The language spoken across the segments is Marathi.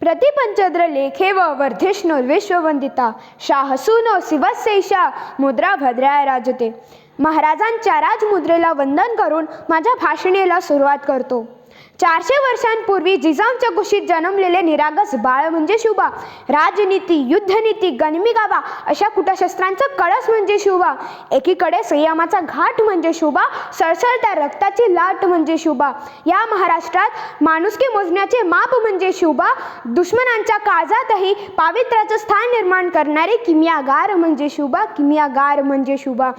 प्रतिपंचद्र लेखे व वर्धिष्णू विश्ववंदिता शाहसूनो शिवशेषा मुद्रा भद्राय राजते महाराजांच्या राजमुद्रेला वंदन करून माझ्या भाषणेला सुरुवात करतो चारशे वर्षांपूर्वी जिजामच्या कुशीत जन्मलेले निरागस बाळ म्हणजे शुभा राजनीती युद्धनीती गणमी गावा अशा कुटशस्त्रांचा कळस म्हणजे शुभा. एकीकडे संयमाचा घाट म्हणजे शुभा सळसळत्या रक्ताची लाट म्हणजे शुभा. या महाराष्ट्रात माणुसकी मोजण्याचे माप म्हणजे शुभा. दुश्मनांच्या काळजातही पावित्र्याचं स्थान निर्माण करणारे किमियागार म्हणजे शुभा किमियागार म्हणजे शुभा.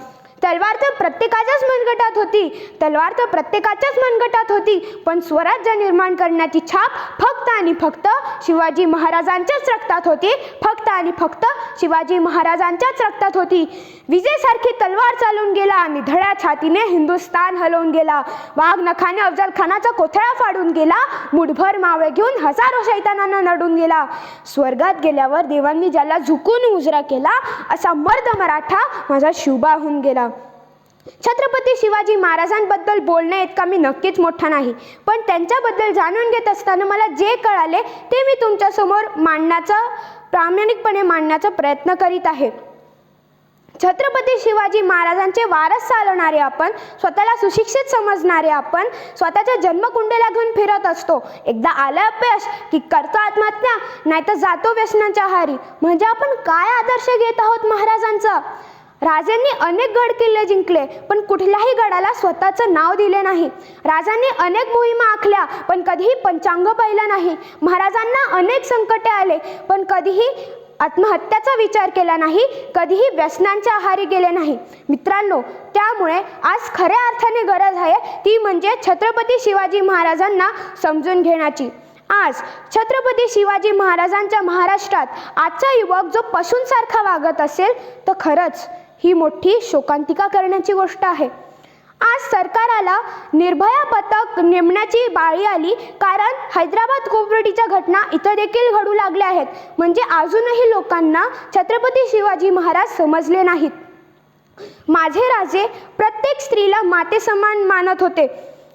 तलवार तर प्रत्येकाच्याच मनगटात होती. तलवार तर प्रत्येकाच्याच मनगटात होती. पण स्वराज्य निर्माण करण्याची छाप फक्त आणि फक्त शिवाजी महाराजांच्याच रक्तात होती. फक्त आणि फक्त शिवाजी महाराजांच्याच रक्तात होती. विजेसारखी तलवार चालून गेला आणि धड्या छातीने हिंदुस्तान हलवून गेला. वाघ नखाने अफजल खानाचा कोथळा फाडून गेला. मुठभर मावळे घेऊन हजारो शैतानांना नडून गेला. स्वर्गात गेल्यावर देवांनी ज्याला झुकून उजरा केला असा मर्द मराठा माझा शुभा होऊन गेला. छत्रपती शिवाजी महाराजांबद्दल बोलण्या इतका मी नक्कीच मोठा नाही. पण त्यांच्याबद्दल जाणून घेत असताना मला जे कळाले ते मी तुमच्यासमोर मांडण्याचा प्रामाणिकपणे मांडण्याचा प्रयत्न करीत आहे. छत्रपती शिवाजी महाराजांचे वारस चालवणारे आपण स्वतःला सुशिक्षित समजणारे आपण स्वतःच्या जन्मकुंडेला घेऊन फिरत असतो. एकदा आलं अपयश की करतो आत्महत्या नाही तर जातो व्यसनाच्या आहारी म्हणजे आपण काय आदर्श घेत आहोत महाराजांचा? राजांनी अनेक गड किल्ले जिंकले पण कुठल्याही गडाला स्वतःचं नाव दिले नाही. राजांनी अनेक मोहिमा आखल्या पण कधीही पंचांग पाहिलं नाही. महाराजांना अनेक संकटे आले पण कधीही आत्महत्याचा विचार केला नाही कधीही व्यसनांच्या आहारी गेले नाही. मित्रांनो त्यामुळे आज खऱ्या अर्थाने गरज आहे ती म्हणजे छत्रपती शिवाजी महाराजांना समजून घेण्याची. आज छत्रपती शिवाजी महाराजांच्या महाराष्ट्रात आजचा युवक जो पशूंसारखा वागत असेल तर खरंच ही मोठी शोकांतिका करण्याची गोष्ट आहे. आज सरकाराला निर्भया पथक नेमण्याची बाळी आली कारण हैदराबाद कोविडीच्या घटना इथं देखील घडू लागल्या आहेत. म्हणजे अजूनही लोकांना छत्रपती शिवाजी महाराज समजले नाहीत. माझे राजे प्रत्येक स्त्रीला माते समान मानत होते.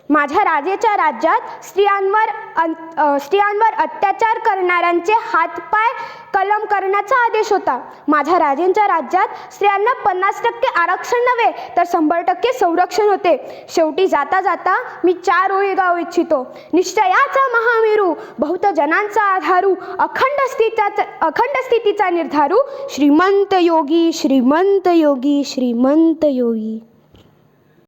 माझ्या राजेच्या राज्यात स्त्रियांवर अ, स्त्रियांवर अत्याचार करणाऱ्यांचे हातपाय कलम करण्याचा आदेश होता. माझ्या राजेंच्या राज्यात स्त्रियांना पन्नास टक्के आरक्षण नव्हे तर शंभर टक्के संरक्षण होते. शेवटी जाता जाता मी चार ओळी गाव इच्छितो निश्चयाचा महामेरू बहुत जनांचा आधारू अखंड स्थितीचा अखंड स्थितीचा निर्धारू. श्रीमंत योगी श्रीमंत योगी श्रीमंत योगी.